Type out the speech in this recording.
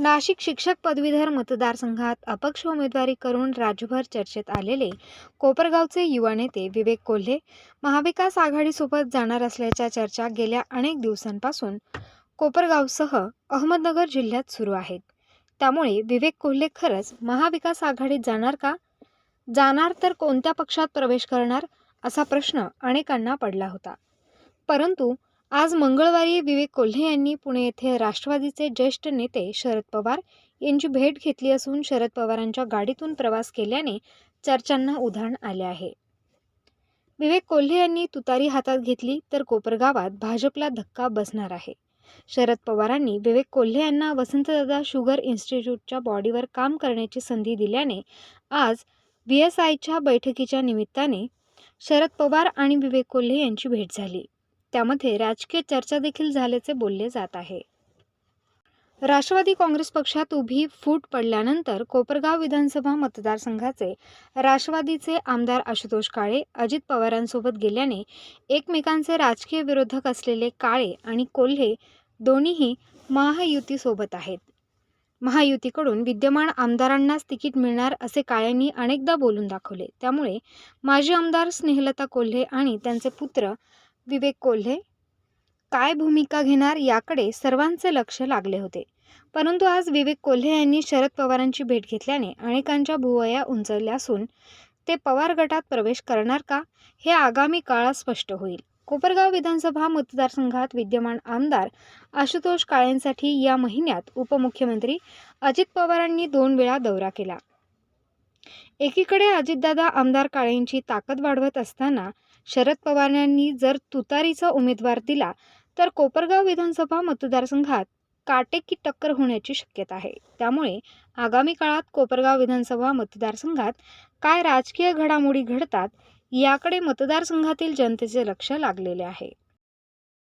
नाशिक शिक्षक पदवीधर मतदारसंघात अपक्ष उमेदवारी करून राज्यभर चर्चेत आलेले कोपरगावचे युवा नेते विवेक कोल्हे महाविकास आघाडीसोबत जाणार असल्याच्या चर्चा गेल्या अनेक दिवसांपासून कोपरगावसह अहमदनगर जिल्ह्यात सुरू आहेत. त्यामुळे विवेक कोल्हे खरंच महाविकास आघाडीत जाणार का? जाणार तर कोणत्या पक्षात प्रवेश करणार? असा प्रश्न अनेकांना पडला होता. परंतु आज मंगळवारी विवेक कोल्हे यांनी पुणे येथे राष्ट्रवादीचे ज्येष्ठ नेते शरद पवार यांची भेट घेतली असून शरद पवारांच्या गाडीतून प्रवास केल्याने चर्चांना उधाण आले आहे. विवेक कोल्हे यांनी तुतारी हातात घेतली तर कोपरगावात भाजपला धक्का बसणार आहे. शरद पवारांनी विवेक कोल्हे यांना वसंतदादा शुगर इन्स्टिट्यूटच्या बॉडीवर काम करण्याची संधी दिल्याने आज व्ही एस आयच्या बैठकीच्या निमित्ताने शरद पवार आणि विवेक कोल्हे यांची भेट झाली. त्यामध्ये राजकीय चर्चा देखील झाल्याचे बोलले जात आहे. राष्ट्रवादी काँग्रेस पक्षात उभी फूट पडल्यानंतर कोपरगाव विधानसभा मतदारसंघाचे राष्ट्रवादीचे आमदार आशुतोष काळे अजित पवारांसोबत गेल्याने एकमेकांचे राजकीय विरोधक असलेले काळे आणि कोल्हे दोन्हीही महायुतीसोबत आहेत. महायुतीकडून विद्यमान आमदारांनाच तिकीट मिळणार असे काळ्यांनी अनेकदा बोलून दाखवले. त्यामुळे माजी आमदार स्नेहलता कोल्हे आणि त्यांचे पुत्र विवेक कोल्हे काय भूमिका घेणार याकडे सर्वांचे लक्ष लागले होते. परंतु आज विवेक कोल्हे यांनी शरद पवारांची भेट घेतल्याने अनेकांच्या भुवया उंचवल्या असून ते पवार गटात प्रवेश करणार का हे आगामी काळात स्पष्ट होईल. कोपरगाव विधानसभा मतदारसंघात विद्यमान आमदार आशुतोष काळेंसाठी या महिन्यात उपमुख्यमंत्री अजित पवारांनी दोन वेळा दौरा केला. एकीकडे अजितदादा आमदार काळेंची ताकद वाढवत असताना शरद पवार यांनी जर तुतारीचा उमेदवार दिला तर कोपरगाव विधानसभा मतदारसंघात काटेकी टक्कर होण्याची शक्यता आहे. त्यामुळे आगामी काळात कोपरगाव विधानसभा मतदारसंघात काय राजकीय घडामोडी घडतात याकडे मतदारसंघातील जनतेचे लक्ष लागलेले आहे.